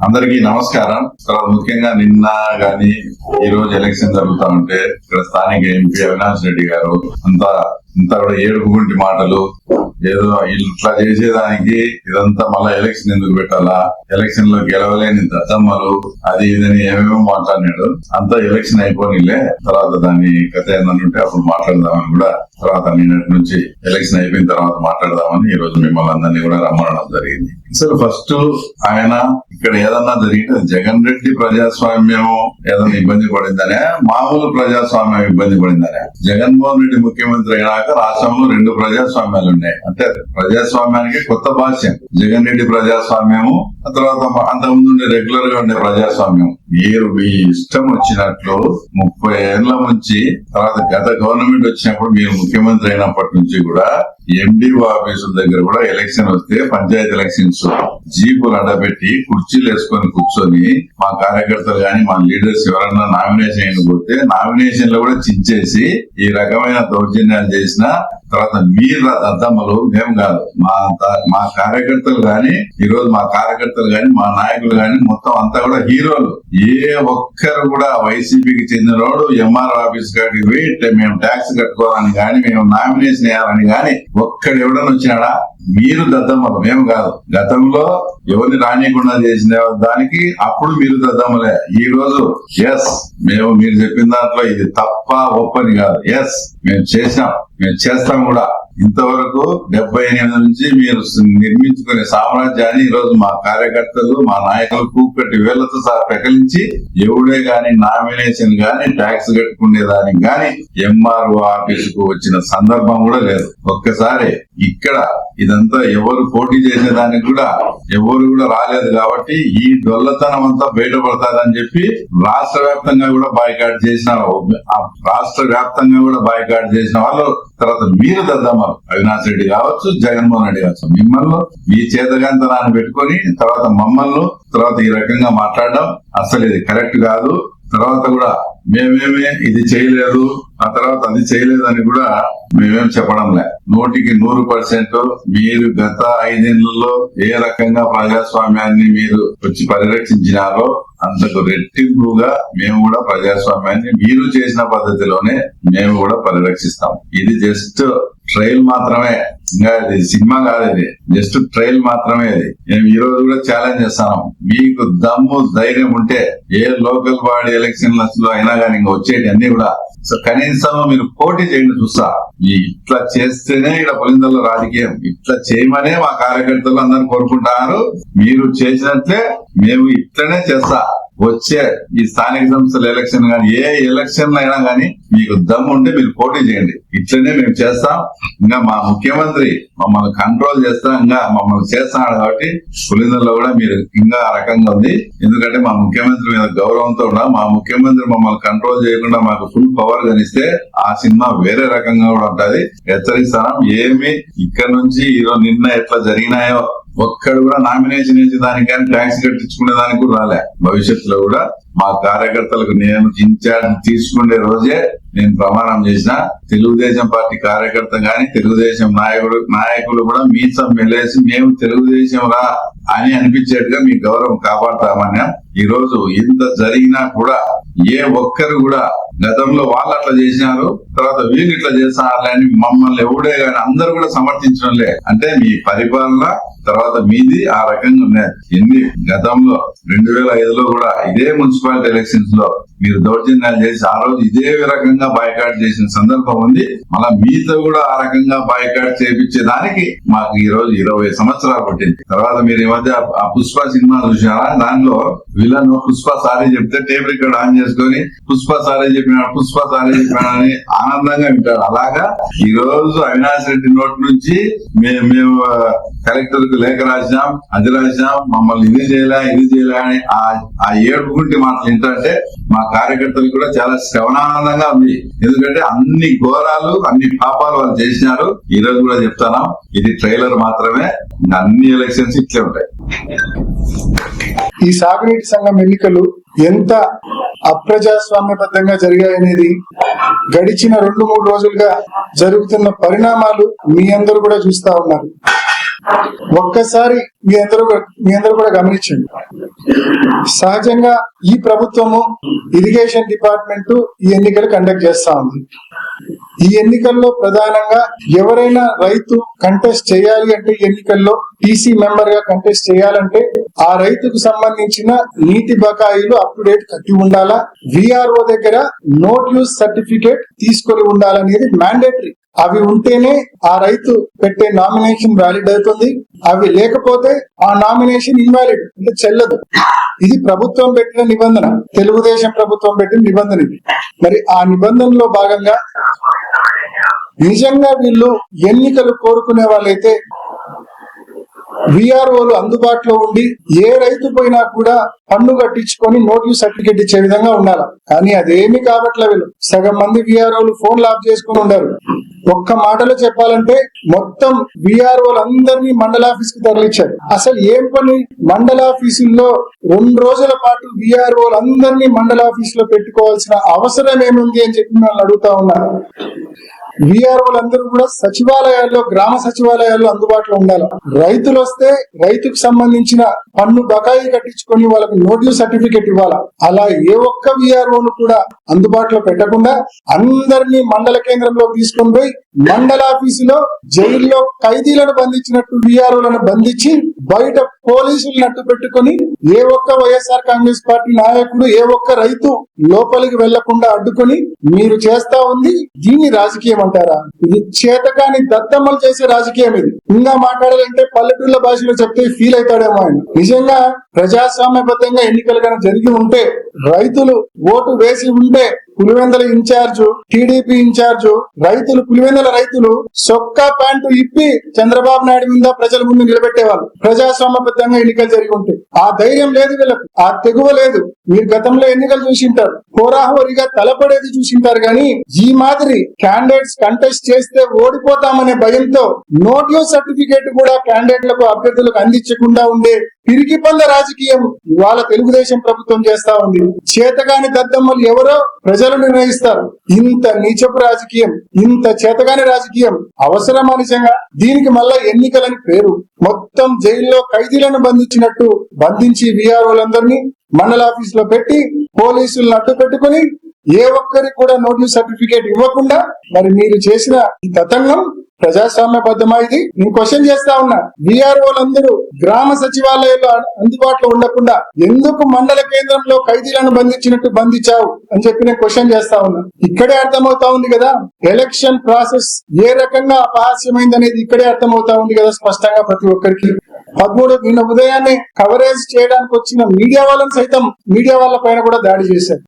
అందరికీ నమస్కారం. తర్వాత ముఖ్యంగా నిన్న గాని ఈ రోజు ఎలక్షన్ జరుగుతా ఉంటే ఇక్కడ స్థానిక ఎంపీ అవినాష్ రెడ్డి గారు అంతా ఇంత కూడా ఏడుపు గుంటి మాటలు. ఏదో ఇట్లా చేసేదానికి ఇదంతా మళ్ళా ఎలక్షన్ ఎందుకు పెట్టాలా? ఎలక్షన్లో గెలవలేని దద్దమ్మలు అది ఇదని ఏమేమో మాట్లాడినాడు. అంతా ఎలక్షన్ అయిపోనిలే. తర్వాత దాన్ని కథ ఏందనుంటే ఉంటే అప్పుడు మాట్లాడదామని కూడా తర్వాత నిన్నటి నుంచి ఎలక్షన్ అయిపోయిన తర్వాత మాట్లాడదామని ఈ రోజు మిమ్మల్ని అందరినీ కూడా రమ్మనడం జరిగింది. అసలు ఫస్ట్ ఆయన ఇక్కడ ఏదన్నా జరిగితే జగన్ రెడ్డి ప్రజాస్వామ్యం ఏదన్నా ఇబ్బంది పడిందనే మామూలు ప్రజాస్వామ్యం ఇబ్బంది పడిందనే. జగన్మోహన్ రెడ్డి ముఖ్యమంత్రి అయినా దాకా రాష్ట్రంలో రెండు ప్రజాస్వామ్యాలు ఉన్నాయి అంటే ప్రజాస్వామ్యానికి కొత్త భాష్యం. జగన్ రెడ్డి ప్రజాస్వామ్యము ఆ తర్వాత అంతకుముందు రెగ్యులర్గా ఉండే ప్రజాస్వామ్యం. మీరు మీ ఇష్టం వచ్చినట్లు ముప్పై ఏళ్ళ నుంచి తర్వాత గత గవర్నమెంట్ వచ్చినప్పుడు మీరు ముఖ్యమంత్రి అయినప్పటి నుంచి కూడా ఎండిఓ ఆఫీసుల దగ్గర కూడా ఎలక్షన్ వస్తే పంచాయతీ ఎలక్షన్స్ జీపులు అడబెట్టి కుర్చీలు వేసుకొని కూర్చొని మా కార్యకర్తలు గాని మా లీడర్స్ ఎవరన్నా నామినేషన్ అయినపోతే నామినేషన్లో కూడా చించేసి ఈ రకమైన దౌర్జన్యాలు చేసిన తర్వాత మీరు అద్దమ్మలు మేము కాదు. మా మా కార్యకర్తలు గాని ఈరోజు మా కార్యకర్తలు గాని మా నాయకులు గాని మొత్తం అంతా కూడా హీరోలు. ఏ ఒక్కరు కూడా వైసీపీకి చెందినోడు ఎంఆర్ ఆఫీస్ కాడికి పోయి మేము ట్యాక్స్ కట్టుకోవాలని గాని మేము నామినేషన్ వేయాలని గాని ఒక్కడు ఎవడని వచ్చినాడా? మీరు దద్దమ్మలు మేము కాదు. గతంలో ఎవరిని రానియకుండా చేసిన దానికి అప్పుడు మీరు దద్దమ్మలే. ఈ రోజు ఎస్ మేము మీరు చెప్పిన దాంట్లో ఇది తప్ప ఒప్పని కాదు. ఎస్ మేము చేసాం మేము చేస్తాం కూడా. ఇంతవరకు డెబ్బై ఎనిమిది నుంచి మీరు నిర్మించుకునే సామ్రాజ్యాన్ని ఈ రోజు మా కార్యకర్తలు మా నాయకులు కూకటి వేళ్ళతో సహా పెకలించి ఎవడే గాని నామినేషన్ గాని ట్యాక్స్ కట్టుకునేదానికి గాని ఎంఆర్ఓ ఆఫీస్కు వచ్చిన సందర్భం కూడా లేదు. ఒక్కసారి ఇక్కడ ఇదంతా ఎవరు పోటీ చేసేదానికి కూడా ఎవరు కూడా రాలేదు కాబట్టి ఈ డొల్లతనం అంతా బయటపడతాదని చెప్పి రాష్ట్ర వ్యాప్తంగా కూడా బాయ్కాట్ చేసిన రాష్ట్ర వ్యాప్తంగా కూడా బాయ్కాట్ చేసిన వాళ్ళు తర్వాత మీరు దద్దమ్మలు అవినాష్ రెడ్డి కావచ్చు జగన్మోహన్ రెడ్డి కావచ్చు. మిమ్మల్ని మీ చేతగాంతనాన్ని పెట్టుకొని తర్వాత మమ్మల్ని తర్వాత ఈ రకంగా మాట్లాడడం అసలు ఇది కరెక్ట్ కాదు. తర్వాత కూడా మేమేమే ఇది చేయలేదు. ఆ తర్వాత అది చేయలేదని కూడా మేమేం చెప్పడంలే. నూటికి నూరు పర్సెంట్ మీరు గత ఐదేళ్ళలో ఏ రకంగా ప్రజాస్వామ్యాన్ని మీరు వచ్చి పరిరక్షించినారో అంతకు రెట్టింపుగా మేము కూడా ప్రజాస్వామ్యాన్ని మీరు చేసిన పద్ధతిలోనే మేము కూడా పరిరక్షిస్తాం. ఇది జస్ట్ ట్రైల్ మాత్రమే. ఇంకా ఇది సినిమా కాదు ఇది. జస్ట్ ట్రైల్ మాత్రమే ఇది. మేము ఈ రోజు కూడా ఛాలెంజ్ చేస్తాం మీకు దమ్ము ధైర్యం ఉంటే ఏ లోకల్ బాడీ ఎలక్షన్లలో అయినా కానీ ఇంకా వచ్చేటి అన్ని కూడా సో కనీసం మీరు పోటీ చేయండి చూస్తా ఇట్లా చేస్తేనే ఇక్కడ పులిందల్లో రాజకీయం. ఇట్లా చేయమనే మా కార్యకర్తలు అందరూ కోరుకుంటున్నారు మీరు చేసినట్లే మేము ఇట్లనే చేస్తా. వచ్చే ఈ స్థానిక సంస్థల ఎలక్షన్ కానీ ఏ ఎలక్షన్ అయినా కానీ మీకు దమ్ము ఉంటే మీరు పోటీ చేయండి. ఇట్లనే మేము చేస్తాం. ఇంకా మా ముఖ్యమంత్రి మమ్మల్ని కంట్రోల్ చేస్తా ఇంకా మమ్మల్ని చేస్తున్నాడు కాబట్టి పులిందల్లో కూడా మీరు ఇంకా రకంగా ఉంది. ఎందుకంటే మా ముఖ్యమంత్రి మీద గౌరవంతో కూడా మా ముఖ్యమంత్రి మమ్మల్ని కంట్రోల్ చేయకుండా మాకు ఫుల్ పవర్ కనిస్తే ఆ సినిమా వేరే రకంగా కూడా ఉంటది. హెచ్చరిస్తాం. ఏమి ఇక్కడ నుంచి ఈరోజు నిన్న ఎట్లా జరిగినాయో ఒక్కడు కూడా నామినేషన్ వేసే దానికి కానీ ట్యాక్స్ కట్టించుకునే దానికి కూడా రాలే. భవిష్యత్తులో కూడా మా కార్యకర్తలకు నేను ఇన్ఛార్జ్ తీసుకునే రోజే నేను ప్రమాణం చేసిన. తెలుగుదేశం పార్టీ కార్యకర్త గాని తెలుగుదేశం నాయకుడు నాయకులు కూడా మీ సమ్మెలేసి మేము తెలుగుదేశం రా అని అనిపించేట్టుగా మీ గౌరవం కాపాడతామని ఈ రోజు ఇంత జరిగినా కూడా ఏ ఒక్కరు కూడా గతంలో వాళ్ళు అట్లా చేసినారు తర్వాత వీళ్ళు ఇట్లా చేస్తున్నారు అని మమ్మల్ని ఎవడే గాని అందరూ కూడా సమర్థించడంలే. అంటే మీ పరిపాలన తర్వాత మీది ఆ రకంగా ఉన్నది ఎన్ని గతంలో రెండు వేల ఐదులో కూడా ఇదే మున్సిపాలిటీ ఎలక్షన్స్లో మీరు దౌర్జన్యాలు చేసి ఆ రోజు ఇదే రకంగా బాయ్కాట్ చేసిన సందర్భం ఉంది. మళ్ళా మీతో కూడా ఆ రకంగా బాయ్కాట్ చేపించే దానికి మాకు ఈ రోజు ఇరవై సంవత్సరాలు పట్టింది. తర్వాత మీరు ఈ మధ్య ఆ పుష్ప సినిమా చూసారా దానిలో విలన్ పుష్ప సారీ చెప్తే టేప్ రికార్డ్ ఆన్ చేసుకొని పుష్ప సారీ చెప్పినాడు పుష్ప సారీ చెప్పినాడని ఆనందంగా వింటాడు అలాగా ఈ రోజు అవినాష్ రెడ్డి నోటి నుంచి మేము కలెక్టర్ కు లేఖ రాసినాం అది రాసినాం మమ్మల్ని ఇది చేయలే ఇది చేయలే అని ఆ ఏడుగుంటి మాటలు ఏంటంటే మా కార్యకర్తలు కూడా చాలా శ్రవణానందంగా ఉంది. ఎందుకంటే అన్ని ఘోరాలు అన్ని పాపాలు వాళ్ళు చేసినారు. ఈ రోజు కూడా చెప్తాను ఇది ట్రైలర్ మాత్రమే అన్ని ఎలక్షన్స్ ఇట్లే ఉంటాయి. ఈ సాగునీటి సంఘం ఎన్నికలు ఎంత అప్రజాస్వామ్యబద్ధంగా జరిగాయనేది గడిచిన రెండు మూడు రోజులుగా జరుగుతున్న పరిణామాలు మీ అందరూ కూడా చూస్తా ఉన్నారు. ఒక్కసారి మీ అందరూ మీ అందరూ కూడా గమనించండి. సహజంగా ఈ ప్రభుత్వము ఇరిగేషన్ డిపార్ట్మెంట్ ఈ ఎన్నికలు కండక్ట్ చేస్తా ఉంది. ఈ ఎన్నికల్లో ప్రధానంగా ఎవరైనా రైతు కంటెస్ట్ చేయాలి అంటే ఎన్నికల్లో టీసీ మెంబర్గా కంటెస్ట్ చేయాలంటే ఆ రైతుకు సంబంధించిన నీటి బకాయిలు అప్ టు డేట్ కట్టి ఉండాలా? విఆర్ఓ దగ్గర నోట్ యూస్ సర్టిఫికేట్ తీసుకొని ఉండాలనేది మ్యాండేటరీ అవి ఉంటేనే ఆ రైతు పెట్టే నామినేషన్ వ్యాలిడ్ అవుతుంది. అవి లేకపోతే ఆ నామినేషన్ ఇన్వాలిడ్ అంటే చెల్లదు. ఇది ప్రభుత్వం పెట్టిన నిబంధన. తెలుగుదేశం ప్రభుత్వం పెట్టిన నిబంధన ఇది. మరి ఆ నిబంధనలో భాగంగా నిజంగా వీళ్ళు ఎన్నికలు కోరుకునే వాళ్ళైతే విఆర్ఓలు అందుబాటులో ఉండి ఏ రైతు పోయినా కూడా పన్ను కట్టించుకొని నోటీస్ సర్టిఫికేట్ ఇచ్చే విధంగా ఉండాలి. కానీ అదేమి కాబట్ల వీళ్ళు. సగం మంది విఆర్ఓలు ఫోన్లు ఆఫ్ చేసుకుని ఉండరు. ఒక్క మాటలో చెప్పాలంటే మొత్తం విఆర్ఓలు అందరినీ మండల ఆఫీస్కి తరలించారు. అసలు ఏం పని? మండల ఆఫీసుల్లో రెండు రోజుల పాటు విఆర్ఓ అందరినీ మండల ఆఫీస్లో పెట్టుకోవాల్సిన అవసరం ఏముంది అని చెప్పి మిమ్మల్ని అడుగుతా ఉన్నారు విఆర్ఓలందరూ కూడా సచివాలయాల్లో గ్రామ సచివాలయాల్లో అందుబాటులో ఉండాలి. రైతులు వస్తే రైతుకు సంబంధించిన పన్ను బకాయి కట్టించుకొని వాళ్ళకి నోటీస్ సర్టిఫికేట్ ఇవ్వాలా? అలా ఏ ఒక్క విఆర్ఓను కూడా అందుబాటులో పెట్టకుండా అందరినీ మండల కేంద్రంలో తీసుకొని పోయి మండల ఆఫీసులో జైల్లో ఖైదీలను బంధించినట్టు విఆర్ఓలను బంధించి బయట పోలీసులు నట్టు పెట్టుకొని ఏ ఒక్క వైఎస్ఆర్ కాంగ్రెస్ పార్టీ నాయకుడు ఏ ఒక్క రైతు లోపలికి వెళ్ళకుండా అడ్డుకొని మీరు చేస్తా ఉంది. దీన్ని రాజకీయం అంటారా ఇది చేతకాని దత్తమ్మలు చేసే రాజకీయం ఇది. ఇంకా మాట్లాడాలంటే పల్లెటూళ్ళ భాషలో చెప్తే ఫీల్ అవుతాడేమో ఆయన. నిజంగా ప్రజాస్వామ్యబద్ధంగా ఎన్నికలు కనుక జరిగి ఉంటే రైతులు ఓటు వేసి ఉంటే పులివెందల ఇన్ఛార్జ్ టీడీపీ ఇన్ఛార్జ్ రైతులు పులివెందల రైతులు సొక్కా ప్యాంటు ఇప్పి చంద్రబాబు నాయుడు మీద ప్రజల ముందు నిలబెట్టేవాళ్ళు. ప్రజాస్వామ్యబద్ధంగా ఎన్నికలు జరిగి ఉంటాయి ఆ ధైర్యం లేదు వీళ్ళకు. ఆ తెగువ లేదు. మీరు గతంలో ఎన్నికలు చూసింటారు. హోరాహోరీగా తలపడేది చూసింటారు కానీ ఈ మాదిరి క్యాండిడేట్స్ కంటెస్ట్ చేస్తే ఓడిపోతామనే భయంతో నోటియో సర్టిఫికేట్ కూడా క్యాండిడేట్లకు అభ్యర్థులకు అందించకుండా ఉండే పిరికి పళ్ళ రాజకీయం ఇవాళ తెలుగుదేశం ప్రభుత్వం చేస్తా ఉంది. చేతగాని దద్దమ్మలు ఎవరో ప్రజలు నిర్ణయిస్తారు. ఇంత నీచపు రాజకీయం ఇంత చేతగాని రాజకీయం అవసరమా నిజంగా? దీనికి మళ్ళా ఎన్నికలని పేరు. మొత్తం జైల్లో ఖైదీలను బంధించినట్టు బంధించి విఆర్ఓలందరినీ మండల ఆఫీస్లో పెట్టి పోలీసులను అడ్డు పెట్టుకుని ఏ ఒక్కరికి కూడా నోటీస్ సర్టిఫికేట్ ఇవ్వకుండా మరి మీరు చేసిన ఈ తతంగం ప్రజాస్వామ్య బద్దమా ఇది? నేను క్వశ్చన్ చేస్తా ఉన్నా. విఆర్ఓలందరూ గ్రామ సచివాలయాల్లో అందుబాటులో ఉండకుండా ఎందుకు మండల కేంద్రంలో ఖైదీలను బంధించినట్టు బంధించావు అని చెప్పి నేను క్వశ్చన్ చేస్తా ఉన్నా. ఇక్కడే అర్థమవుతా ఉంది కదా? ఎలక్షన్ ప్రాసెస్ ఏ రకంగా అపహాస్యమైంది అనేది ఇక్కడే అర్థమవుతా ఉంది కదా స్పష్టంగా ప్రతి ఒక్కరికి. పదమూడు నిన్న ఉదయాన్నే కవరేజ్ చేయడానికి వచ్చిన మీడియా వాళ్ళని సైతం మీడియా వాళ్ళ పైన కూడా దాడి చేశారు.